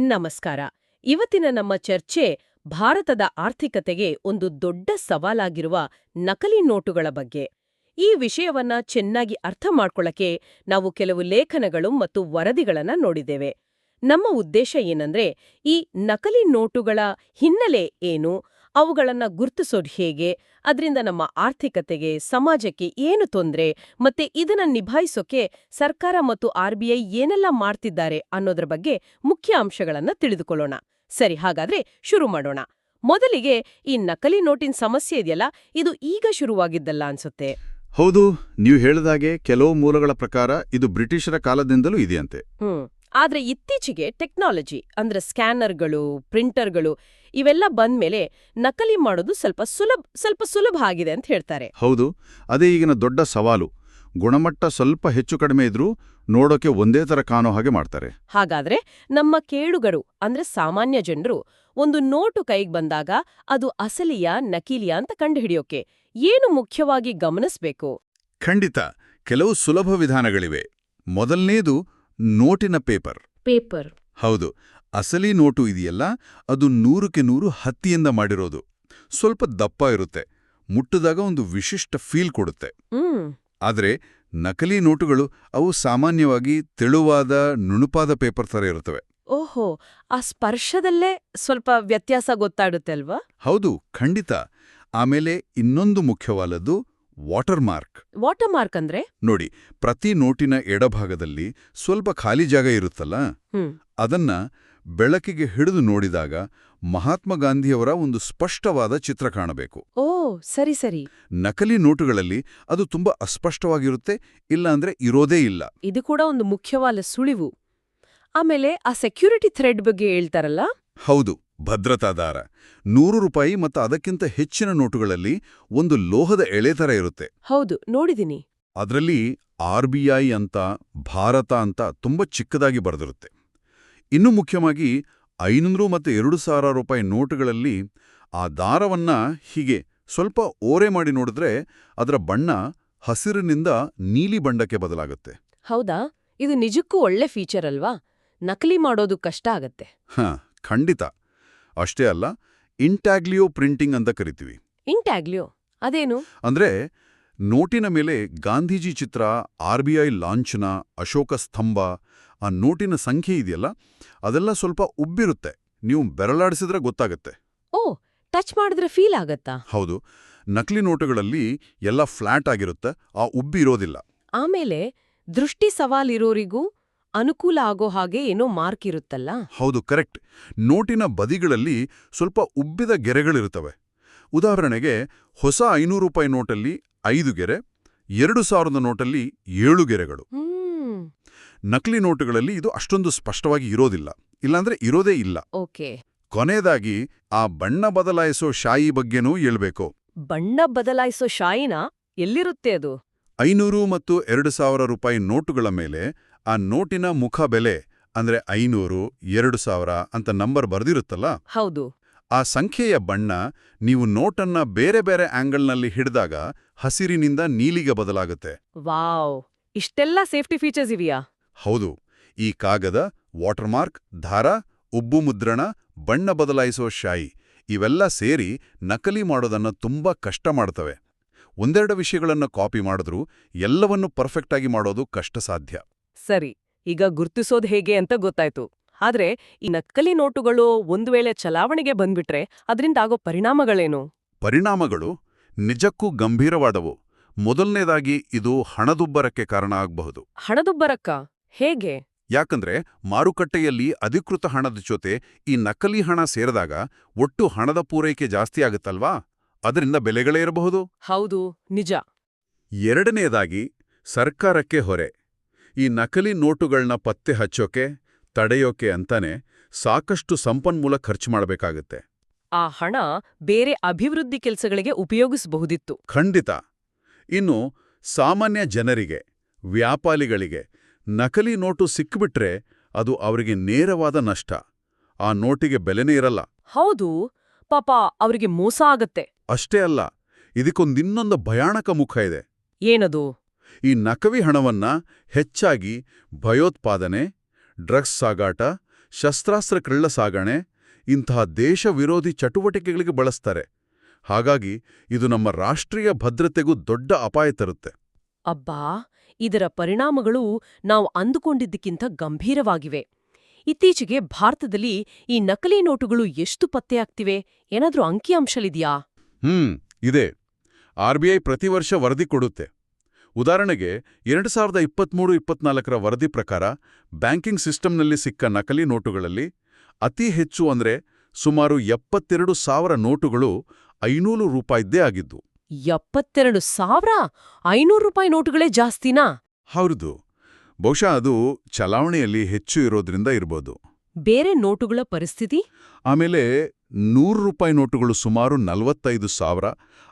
ನಮಸ್ಕಾರ. ಇವತ್ತಿನ ನಮ್ಮ ಚರ್ಚೆ ಭಾರತದ ಆರ್ಥಿಕತೆಗೆ ಒಂದು ದೊಡ್ಡ ಸವಾಲಾಗಿರುವ ನಕಲಿ ನೋಟುಗಳ ಬಗ್ಗೆ. ಈ ವಿಷಯವನ್ನ ಚೆನ್ನಾಗಿ ಅರ್ಥ ಮಾಡ್ಕೊಳ್ಳಕ್ಕೆ ನಾವು ಕೆಲವು ಲೇಖನಗಳು ಮತ್ತು ವರದಿಗಳನ್ನ ನೋಡಿದ್ದೇವೆ. ನಮ್ಮ ಉದ್ದೇಶ ಏನಂದ್ರೆ ಈ ನಕಲಿ ನೋಟುಗಳ ಹಿನ್ನೆಲೆ ಏನು ಅವುಗಳನ್ನ ಗುರ್ತಿಸೋದು ಹೇಗೆ? ಅದರಿಂದ ನಮ್ಮ ಆರ್ಥಿಕತೆಗೆ ಸಮಾಜಕ್ಕೆ ಏನು ತೊಂದ್ರೆ? ಮತ್ತೆ ಇದನ್ನ ನಿಭಾಯಿಸೋಕೆ ಸರ್ಕಾರ ಮತ್ತು ಆರ್ಬಿಐ ಏನೆಲ್ಲ ಮಾಡ್ತಿದ್ದಾರೆ ಅನ್ನೋದ್ರ ಬಗ್ಗೆ ಮುಖ್ಯ ಅಂಶಗಳನ್ನು ತಿಳಿದುಕೊಳ್ಳೋಣ. ಸರಿ ಹಾಗಾದ್ರೆ ಶುರು ಮಾಡೋಣ. ಮೊದಲಿಗೆ ಈ ನಕಲಿ ನೋಟಿನ ಸಮಸ್ಯೆ ಇದೆಯಲ್ಲ ಇದು ಈಗ ಶುರುವಾಗಿದ್ದಲ್ಲ ಅನ್ಸುತ್ತೆ. ಹೌದು ನೀವು ಹೇಳಿದಾಗೆ ಕೆಲವು ಮೂಲಗಳ ಪ್ರಕಾರ ಇದು ಬ್ರಿಟಿಷರ ಕಾಲದಿಂದಲೂ ಇದೆಯಂತೆ. ಆದ್ರೆ ಇತ್ತೀಚೆಗೆ ಟೆಕ್ನಾಲಜಿ ಅಂದ್ರೆ ಸ್ಕ್ಯಾನರ್ಗಳು ಪ್ರಿಂಟರ್ಗಳು ಇವೆಲ್ಲ ಬಂದ್ಮೇಲೆ ನಕಲಿ ಮಾಡೋದು ಸ್ವಲ್ಪ ಸುಲಭ ಸ್ವಲ್ಪ ಸುಲಭ ಆಗಿದೆ ಅಂತ ಹೇಳ್ತಾರೆ. ಹೌದು ಅದೇ ಈಗಿನ ದೊಡ್ಡ ಸವಾಲು. ಗುಣಮಟ್ಟ ಸ್ವಲ್ಪ ಹೆಚ್ಚು ಕಡಿಮೆ ಇದ್ರೂ ನೋಡೋಕೆ ಒಂದೇ ತರ ಕಾಣೋ ಹಾಗೆ ಮಾಡ್ತಾರೆ. ಹಾಗಾದ್ರೆ ನಮ್ಮ ಕೇಳುಗರು ಅಂದ್ರೆ ಸಾಮಾನ್ಯ ಜನರು ಒಂದು ನೋಟು ಕೈಗೆ ಬಂದಾಗ ಅದು ಅಸಲಿಯ ನಕೀಲಿಯ ಅಂತ ಕಂಡುಹಿಡಿಯೋಕೆ ಏನು ಮುಖ್ಯವಾಗಿ ಗಮನಿಸಬೇಕು? ಖಂಡಿತ ಕೆಲವು ಸುಲಭ ವಿಧಾನಗಳಿವೆ. ಮೊದಲನೇದು ನೋಟಿನ ಪೇಪರ್. ಪೇಪರ್. ಹೌದು ಅಸಲಿ ನೋಟು ಇದೆಯಲ್ಲ ಅದು ನೂರಕ್ಕೆ ನೂರು ಹತ್ತಿಯಿಂದ ಮಾಡಿರೋದು. ಸ್ವಲ್ಪ ದಪ್ಪ ಇರುತ್ತೆ ಮುಟ್ಟಿದಾಗ ಒಂದು ವಿಶಿಷ್ಟ ಫೀಲ್ ಕೊಡುತ್ತೆ. ಆದರೆ ನಕಲಿ ನೋಟುಗಳು ಅವು ಸಾಮಾನ್ಯವಾಗಿ ತೆಳುವಾದ ನುಣುಪಾದ ಪೇಪರ್ ಥರ ಇರುತ್ತವೆ. ಓಹೋ ಆ ಸ್ಪರ್ಶದಲ್ಲೇ ಸ್ವಲ್ಪ ವ್ಯತ್ಯಾಸ ಗೊತ್ತಾಡುತ್ತೆ ಅಲ್ವಾ? ಹೌದು ಖಂಡಿತ. ಆಮೇಲೆ ಇನ್ನೊಂದು ಮುಖ್ಯವಾದದ್ದು ವಾಟರ್ ಮಾರ್ಕ್ ವಾಟರ್ ಮಾರ್ಕ್ ಅಂದ್ರೆ? ನೋಡಿ ಪ್ರತಿ ನೋಟಿನ ಎಡಭಾಗದಲ್ಲಿ ಸ್ವಲ್ಪ ಖಾಲಿ ಜಾಗ ಇರುತ್ತಲ್ಲ? ಅದನ್ನ ಬೆಳಕಿಗೆ ಹಿಡಿದು ನೋಡಿದಾಗ ಮಹಾತ್ಮ ಗಾಂಧಿಯವರ ಒಂದು ಸ್ಪಷ್ಟವಾದ ಚಿತ್ರ ಕಾಣಬೇಕು. ಓ ಸರಿ ಸರಿ. ನಕಲಿ ನೋಟುಗಳಲ್ಲಿ ಅದು ತುಂಬಾ ಅಸ್ಪಷ್ಟವಾಗಿರುತ್ತೆ ಇಲ್ಲ ಅಂದ್ರೆ ಇರೋದೇ ಇಲ್ಲ. ಇದು ಕೂಡ ಒಂದು ಮುಖ್ಯವಾದ ಸುಳಿವು. ಆಮೇಲೆ ಆ ಸೆಕ್ಯೂರಿಟಿ ಥ್ರೆಡ್ ಬಗ್ಗೆ ಹೇಳ್ತಾರಲ್ಲ? ಹೌದು. ಭದ್ರತಾ ದಾರ. ನೂರು ರೂಪಾಯಿ ಮತ್ತು ಅದಕ್ಕಿಂತ ಹೆಚ್ಚಿನ ನೋಟುಗಳಲ್ಲಿ ಒಂದು ಲೋಹದ ಎಳೆ ಥರ ಇರುತ್ತೆ. ಹೌದು ನೋಡಿದ್ದೀನಿ ಅದರಲ್ಲಿ ಆರ್ ಬಿ ಐ ಅಂತ ಭಾರತ ಅಂತ ತುಂಬ ಚಿಕ್ಕದಾಗಿ ಬರೆದಿರುತ್ತೆ. ಇನ್ನು ಮುಖ್ಯವಾಗಿ ಐನೂರು ಮತ್ತು ಎರಡು ಸಾವಿರ ರೂಪಾಯಿ ನೋಟುಗಳಲ್ಲಿ ಆ ದಾರವನ್ನ ಹೀಗೆ ಸ್ವಲ್ಪ ಓರೆ ಮಾಡಿ ನೋಡಿದ್ರೆ ಅದರ ಬಣ್ಣ ಹಸಿರಿನಿಂದ ನೀಲಿ ಬಣ್ಣಕ್ಕೆ ಬದಲಾಗುತ್ತೆ. ಹೌದಾ? ಇದು ನಿಜಕ್ಕೂ ಒಳ್ಳೆ ಫೀಚರ್ ಅಲ್ವಾ? ನಕಲಿ ಮಾಡೋದು ಕಷ್ಟ ಆಗತ್ತೆ. ಹಾಂ ಖಂಡಿತ. ಅಷ್ಟೇ ಅಲ್ಲ ಇಂಟ್ಯಾಗ್ಲಿಯೋ ಪ್ರಿಂಟಿಂಗ್ ಅಂತ ಕರಿತೀವಿ. ಇಂಟ್ಯಾಗ್ಲಿಯೋ? ಅದೇನು? ಅಂದ್ರೆ ನೋಟಿನ ಮೇಲೆ ಗಾಂಧೀಜಿ ಚಿತ್ರ ಆರ್ ಬಿ ಐ ಲಾಂಛನ ಅಶೋಕ ಸ್ತಂಭ ಆ ನೋಟಿನ ಸಂಖ್ಯೆ ಇದೆಯಲ್ಲ ಅದೆಲ್ಲ ಸ್ವಲ್ಪ ಉಬ್ಬಿರುತ್ತೆ. ನೀವು ಬೆರಳಾಡಿಸಿದ್ರೆ ಗೊತ್ತಾಗತ್ತೆ. ಓ ಟಚ್ ಮಾಡಿದ್ರೆ ಫೀಲ್ ಆಗತ್ತಾ? ಹೌದು. ನಕಲಿ ನೋಟುಗಳಲ್ಲಿ ಎಲ್ಲ ಫ್ಲಾಟ್ ಆಗಿರುತ್ತೆ ಆ ಉಬ್ಬಿ ಇರೋದಿಲ್ಲ ಆಮೇಲೆ ದೃಷ್ಟಿ ಸವಾಲಿರೋರಿಗೂ ಅನುಕೂಲ ಆಗೋ ಹಾಗೆ ಏನೋ ಮಾರ್ಕ್ ಇರುತ್ತಲ್ಲ? ಹೌದು ಕರೆಕ್ಟ್. ನೋಟಿನ ಬದಿಗಳಲ್ಲಿ ಸ್ವಲ್ಪ ಉಬ್ಬಿದ ಗೆರೆಗಳಿರುತ್ತವೆ. ಉದಾಹರಣೆಗೆ ಹೊಸ ಐನೂರು ರೂಪಾಯಿ ನೋಟಲ್ಲಿ ಐದು ಗೆರೆ ಎರಡು ಸಾವಿರದ ನೋಟಲ್ಲಿ ಏಳು ಗೆರೆಗಳು. ನಕಲಿ ನೋಟುಗಳಲ್ಲಿ ಇದು ಅಷ್ಟೊಂದು ಸ್ಪಷ್ಟವಾಗಿ ಇರೋದಿಲ್ಲ. ಇಲ್ಲಾಂದ್ರೆ ಇರೋದೇ ಇಲ್ಲ. ಓಕೆ. ಕೊನೆಯದಾಗಿ ಆ ಬಣ್ಣ ಬದಲಾಯಿಸೋ ಶಾಯಿ ಬಗ್ಗೆನೂ ಹೇಳ್ಬೇಕು. ಬಣ್ಣ ಬದಲಾಯಿಸೋ ಶಾಯಿನ? ಎಲ್ಲಿರುತ್ತೆ ಅದು? ಐನೂರು ಮತ್ತು ಎರಡು ಸಾವಿರ ರೂಪಾಯಿ ನೋಟುಗಳ ಮೇಲೆ ಆ ನೋಟಿನ ಮುಖ ಬೆಲೆ ಅಂದ್ರೆ ಐನೂರು ಎರಡು ಸಾವಿರ ಅಂತ ನಂಬರ್ ಬರ್ದಿರುತ್ತಲ್ಲ? ಹೌದು. ಆ ಸಂಖ್ಯೆಯ ಬಣ್ಣ ನೀವು ನೋಟನ್ನ ಬೇರೆ ಬೇರೆ ಆಂಗಲ್ನಲ್ಲಿ ಹಿಡಿದಾಗ ಹಸಿರಿನಿಂದ ನೀಲಿಗೆ ಬದಲಾಗುತ್ತೆ. ವಾವ್! ಇಷ್ಟೆಲ್ಲ ಸೇಫ್ಟಿ ಫೀಚರ್ಸ್ ಇವೆಯಾ? ಹೌದು. ಈ ಕಾಗದ ವಾಟರ್ಮಾರ್ಕ್ ಧಾರ ಉಬ್ಬು ಮುದ್ರಣ ಬಣ್ಣ ಬದಲಾಯಿಸುವ ಶಾಯಿ ಇವೆಲ್ಲ ಸೇರಿ ನಕಲಿ ಮಾಡೋದನ್ನ ತುಂಬಾ ಕಷ್ಟ ಮಾಡ್ತವೆ. ಒಂದೆರಡು ವಿಷಯಗಳನ್ನು ಕಾಪಿ ಮಾಡಿದ್ರೂ ಎಲ್ಲವನ್ನೂ ಪರ್ಫೆಕ್ಟಾಗಿ ಮಾಡೋದು ಕಷ್ಟ ಸಾಧ್ಯ ಸರಿ ಈಗ ಗುರ್ತಿಸೋದ್ ಹೇಗೆ ಅಂತ ಗೊತ್ತಾಯ್ತು. ಆದ್ರೆ ಈ ನಕಲಿ ನೋಟುಗಳು ಒಂದು ವೇಳೆ ಚಲಾವಣೆಗೆ ಬಂದ್ಬಿಟ್ರೆ ಅದರಿಂದ ಆಗೋ ಪರಿಣಾಮಗಳೇನು? ಪರಿಣಾಮಗಳು ನಿಜಕ್ಕೂ ಗಂಭೀರವಾದವು. ಮೊದಲನೇದಾಗಿ ಇದು ಹಣದುಬ್ಬರಕ್ಕೆ ಕಾರಣ ಆಗಬಹುದು. ಹಣದುಬ್ಬರಕ್ಕ? ಹೇಗೆ? ಯಾಕಂದ್ರೆ ಮಾರುಕಟ್ಟೆಯಲ್ಲಿ ಅಧಿಕೃತ ಹಣದ ಜೊತೆ ಈ ನಕಲಿ ಹಣ ಸೇರಿದಾಗ ಒಟ್ಟು ಹಣದ ಪೂರೈಕೆ ಜಾಸ್ತಿ ಆಗುತ್ತಲ್ವಾ? ಅದರಿಂದ ಬೆಲೆಗಳೇ ಇರಬಹುದು. ಹೌದು ನಿಜ. ಎರಡನೆಯದಾಗಿ ಸರ್ಕಾರಕ್ಕೆ ಹೊರೆ. ಈ ನಕಲಿ ನೋಟುಗಳನ್ನ ಪತ್ತೆ ಹಚ್ಚೋಕೆ ತಡೆಯೋಕೆ ಅಂತಾನೆ ಸಾಕಷ್ಟು ಸಂಪನ್ಮೂಲ ಖರ್ಚು ಮಾಡಬೇಕಾಗುತ್ತೆ. ಆ ಹಣ ಬೇರೆ ಅಭಿವೃದ್ಧಿ ಕೆಲಸಗಳಿಗೆ ಉಪಯೋಗಿಸಬಹುದಿತ್ತು. ಖಂಡಿತ. ಇನ್ನು ಸಾಮಾನ್ಯ ಜನರಿಗೆ ವ್ಯಾಪಾರಿಗಳಿಗೆ ನಕಲಿ ನೋಟು ಸಿಕ್ಕಿಬಿಟ್ರೆ ಅದು ಅವರಿಗೆ ನೇರವಾದ ನಷ್ಟ. ಆ ನೋಟಿಗೆ ಬೆಲೆನೇ ಇರಲ್ಲ. ಹೌದು. ಪಾಪ ಅವರಿಗೆ ಮೋಸ ಆಗತ್ತೆ. ಅಷ್ಟೇ ಅಲ್ಲ ಇದಕ್ಕೊಂದಿನ್ನೊಂದು ಭಯಾನಕ ಮುಖ ಇದೆ. ಏನದು? ಈ ನಕಲಿ ಹಣವನ್ನ ಹೆಚ್ಚಾಗಿ ಭಯೋತ್ಪಾದನೆ ಡ್ರಗ್ಸ್ ಸಾಗಾಟ ಶಸ್ತ್ರಾಸ್ತ್ರ ಕಳ್ಳ ಸಾಗಣೆ ಇಂತಹ ದೇಶ ವಿರೋಧಿ ಚಟುವಟಿಕೆಗಳಿಗೆ ಬಳಸ್ತಾರೆ. ಹಾಗಾಗಿ ಇದು ನಮ್ಮ ರಾಷ್ಟ್ರೀಯ ಭದ್ರತೆಗೂ ದೊಡ್ಡ ಅಪಾಯ ತರುತ್ತೆ. ಅಬ್ಬಾ! ಇದರ ಪರಿಣಾಮಗಳು ನಾವು ಅಂದುಕೊಂಡಿದ್ದಕ್ಕಿಂತ ಗಂಭೀರವಾಗಿವೆ. ಇತ್ತೀಚೆಗೆ ಭಾರತದಲ್ಲಿ ಈ ನಕಲಿ ನೋಟುಗಳು ಎಷ್ಟು ಪತ್ತೆಯಾಗ್ತಿವೆ? ಏನಾದ್ರೂ ಅಂಕಿಅಂಶಲಿದೆಯಾ ಹ್ಮ್ ಇದೆ. ಆರ್ಬಿಐ ಪ್ರತಿ ವರ್ಷ ವರದಿ ಕೊಡುತ್ತೆ. ಉದಾಹರಣೆಗೆ ಎರಡು ಸಾವಿರದ ಇಪ್ಪತ್ತ್ಮೂರು ಇಪ್ಪತ್ನಾಲ್ಕರ ವರದಿ ಪ್ರಕಾರ ಬ್ಯಾಂಕಿಂಗ್ ಸಿಸ್ಟಮ್ನಲ್ಲಿ ಸಿಕ್ಕ ನಕಲಿ ನೋಟುಗಳಲ್ಲಿ ಅತಿ ಹೆಚ್ಚು ಅಂದ್ರೆ ಸುಮಾರು ಎಪ್ಪತ್ತೆರಡು ಸಾವಿರ ನೋಟುಗಳು ಐನೂರು ರೂಪಾಯಿದ್ದೇ ಆಗಿದ್ದು. ಎಪ್ಪತ್ತೆರಡು ಸಾವಿರ? ಐನೂರು ರೂಪಾಯಿ ನೋಟುಗಳೇ ಜಾಸ್ತಿನಾ? ಹೌದು. ಬಹುಶಃ ಅದು ಚಲಾವಣೆಯಲ್ಲಿ ಹೆಚ್ಚು ಇರೋದ್ರಿಂದ ಇರ್ಬೋದು. ಬೇರೆ ನೋಟುಗಳ ಪರಿಸ್ಥಿತಿ? ಆಮೇಲೆ ನೂರು ರೂಪಾಯಿ ನೋಟುಗಳು ಸುಮಾರು ನಲವತ್ತೈದು ಸಾವಿರ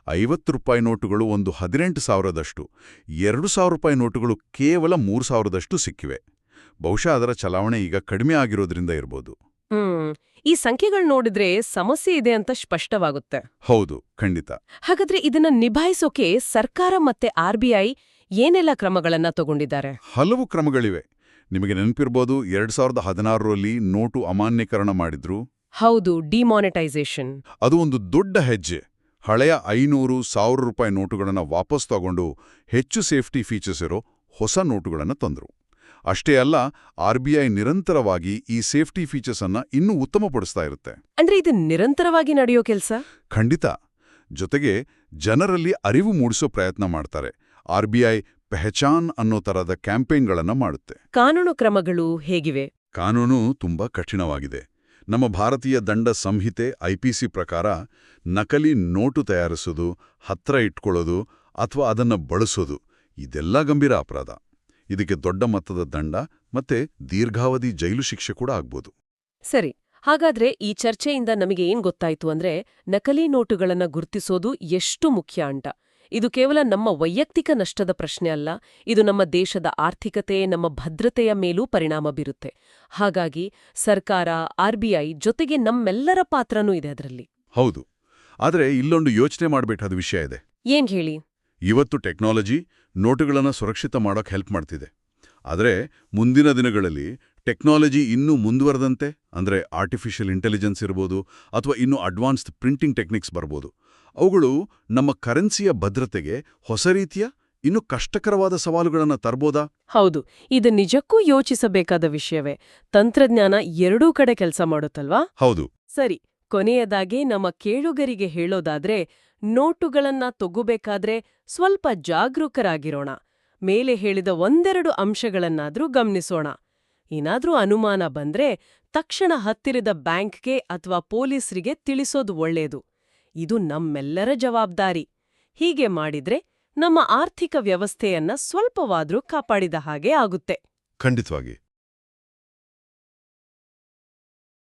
ಐವತ್ತು ರೂಪಾಯಿ ನೋಟುಗಳು ಒಂದು ಹದಿನೆಂಟು ಸಾವಿರದಷ್ಟು ಎರಡು ಸಾವಿರ ರೂಪಾಯಿ ನೋಟುಗಳು ಕೇವಲ ಮೂರು ಸಾವಿರದಷ್ಟು ಸಿಕ್ಕಿವೆ. ಬಹುಶಃ ಅದರ ಚಲಾವಣೆ ಈಗ ಕಡಿಮೆ ಆಗಿರೋದ್ರಿಂದ ಇರ್ಬೋದು. ಈ ಸಂಖ್ಯೆಗಳು ನೋಡಿದ್ರೆ ಸಮಸ್ಯೆ ಇದೆ ಅಂತ ಸ್ಪಷ್ಟವಾಗುತ್ತೆ. ಹೌದು ಖಂಡಿತ. ಹಾಗಾದ್ರೆ ಇದನ್ನ ನಿಭಾಯಿಸೋಕೆ ಸರ್ಕಾರ ಮತ್ತೆ ಆರ್ಬಿಐ ಏನೆಲ್ಲ ಕ್ರಮಗಳನ್ನ ತಗೊಂಡಿದ್ದಾರೆ? ಹಲವು ಕ್ರಮಗಳಿವೆ. ನಿಮಗೆ ನೆನಪಿರ್ಬೋದು ಎರಡ್ ಸಾವಿರದ ಹದಿನಾರರಲ್ಲಿ ನೋಟು ಅಮಾನ್ಯೀಕರಣ ಮಾಡಿದ್ರು. ಹೌದು ಡಿಮಾನಿಟೈಸೇಷನ್. ಅದು ಒಂದು ದೊಡ್ಡ ಹೆಜ್ಜೆ. ಹಳೆಯ ಐನೂರು ಸಾವಿರ ರೂಪಾಯಿ ನೋಟುಗಳನ್ನು ವಾಪಸ್ ತಗೊಂಡು ಹೆಚ್ಚು ಸೇಫ್ಟಿ ಫೀಚರ್ಸ್ ಇರೋ ಹೊಸ ನೋಟುಗಳನ್ನು ತಂದರು. ಅಷ್ಟೇ ಅಲ್ಲ ಆರ್ ಬಿ ಐ ನಿರಂತರವಾಗಿ ಈ ಸೇಫ್ಟಿ ಫೀಚರ್ಸ್ ಅನ್ನ ಇನ್ನೂ ಉತ್ತಮಪಡಿಸ್ತಾ ಇರುತ್ತೆ. ಅಂದ್ರೆ ಇದು ನಿರಂತರವಾಗಿ ನಡೆಯೋ ಕೆಲಸ? ಖಂಡಿತ. ಜೊತೆಗೆ ಜನರಲ್ಲಿ ಅರಿವು ಮೂಡಿಸೋ ಪ್ರಯತ್ನ ಮಾಡ್ತಾರೆ. ಆರ್ ಬಿ ಐ ಪೆಹಚಾನ್ ಅನ್ನೋ ತರಹದ ಕ್ಯಾಂಪೇನ್ಗಳನ್ನ ಮಾಡುತ್ತೆ. ಕಾನೂನು ಕ್ರಮಗಳು ಹೇಗಿವೆ? ಕಾನೂನು ತುಂಬಾ ಕಠಿಣವಾಗಿದೆ. ನಮ್ಮ ಭಾರತೀಯ ದಂಡ ಸಂಹಿತೆ ಐಪಿಸಿ ಪ್ರಕಾರ ನಕಲಿ ನೋಟು ತಯಾರಿಸೋದು, ಹತ್ರ ಇಟ್ಕೊಳ್ಳೋದು ಅಥವಾ ಅದನ್ನ ಬಳಸೋದು, ಇದೆಲ್ಲ ಗಂಭೀರ ಅಪರಾಧ. ಇದಕ್ಕೆ ದೊಡ್ಡ ಮೊತ್ತದ ದಂಡ ಮತ್ತೆ ದೀರ್ಘಾವಧಿ ಜೈಲು ಶಿಕ್ಷೆ ಕೂಡ ಆಗ್ಬೋದು. ಸರಿ, ಹಾಗಾದ್ರೆ ಈ ಚರ್ಚೆಯಿಂದ ನಮಗೆ ಏನ್ ಗೊತ್ತಾಯ್ತು ಅಂದ್ರೆ ನಕಲಿ ನೋಟುಗಳನ್ನ ಗುರ್ತಿಸೋದು ಎಷ್ಟು ಮುಖ್ಯ ಅಂಟ? ಇದು ಕೇವಲ ನಮ್ಮ ವೈಯಕ್ತಿಕ ನಷ್ಟದ ಪ್ರಶ್ನೆ ಅಲ್ಲ ಇದು ನಮ್ಮ ದೇಶದ ಆರ್ಥಿಕತೆ ನಮ್ಮ ಭದ್ರತೆಯ ಮೇಲೂ ಪರಿಣಾಮ ಬೀರುತ್ತೆ. ಹಾಗಾಗಿ ಸರ್ಕಾರ ಆರ್ಬಿಐ ಜೊತೆಗೆ ನಮ್ಮೆಲ್ಲರ ಪಾತ್ರನೂ ಇದೆ ಅದರಲ್ಲಿ. ಹೌದು. ಆದರೆ ಇಲ್ಲೊಂದು ಯೋಚನೆ ಮಾಡಬೇಕಾದ ವಿಷಯ ಇದೆ. ಏನ್ ಹೇಳಿ? ಇವತ್ತು ಟೆಕ್ನಾಲಜಿ ನೋಟುಗಳನ್ನು ಸುರಕ್ಷಿತ ಮಾಡೋಕೆ ಹೆಲ್ಪ್ ಮಾಡ್ತಿದೆ. ಆದರೆ ಮುಂದಿನ ದಿನಗಳಲ್ಲಿ ಟೆಕ್ನಾಲಜಿ ಇನ್ನೂ ಮುಂದುವರೆದಂತೆ ಅಂದರೆ ಆರ್ಟಿಫಿಷಿಯಲ್ ಇಂಟೆಲಿಜೆನ್ಸ್ ಇರ್ಬೋದು ಅಥವಾ ಇನ್ನೂ ಅಡ್ವಾನ್ಸ್ಡ್ ಪ್ರಿಂಟಿಂಗ್ ಟೆಕ್ನಿಕ್ಸ್ ಬರ್ಬೋದು ಅವುಗಳು ನಮ್ಮ ಕರೆನ್ಸಿಯ ಭದ್ರತೆಗೆ ಹೊಸ ರೀತಿಯ ಇನ್ನೂ ಕಷ್ಟಕರವಾದ ಸವಾಲುಗಳನ್ನು ತರ್ಬೋದಾ? ಹೌದು. ಇದು ನಿಜಕ್ಕೂ ಯೋಚಿಸಬೇಕಾದ ವಿಷಯವೇ. ತಂತ್ರಜ್ಞಾನ ಎರಡೂ ಕಡೆ ಕೆಲಸ ಮಾಡುತ್ತಲ್ವಾ? ಹೌದು. ಸರಿ ಕೊನೆಯದಾಗಿ ನಮ್ಮ ಕೇಳುಗರಿಗೆ ಹೇಳೋದಾದ್ರೆ ನೋಟುಗಳನ್ನ ತಗೋಬೇಕಾದ್ರೆ ಸ್ವಲ್ಪ ಜಾಗರೂಕರಾಗಿರೋಣ. ಮೇಲೆ ಹೇಳಿದ ಒಂದೆರಡು ಅಂಶಗಳನ್ನಾದ್ರೂ ಗಮನಿಸೋಣ. ಏನಾದ್ರೂ ಅನುಮಾನ ಬಂದ್ರೆ ತಕ್ಷಣ ಹತ್ತಿರದ ಬ್ಯಾಂಕ್ಗೆ ಅಥವಾ ಪೊಲೀಸರಿಗೆ ತಿಳಿಸೋದು ಒಳ್ಳೇದು. ಇದು ನಮ್ಮೆಲ್ಲರ ಜವಾಬ್ದಾರಿ. ಹೀಗೆ ಮಾಡಿದ್ರೆ ನಮ್ಮ ಆರ್ಥಿಕ ವ್ಯವಸ್ಥೆಯನ್ನ ಸ್ವಲ್ಪವಾದ್ರೂ ಕಾಪಾಡಿದ ಹಾಗೆ ಆಗುತ್ತೆ. ಖಂಡಿತವಾಗಿ.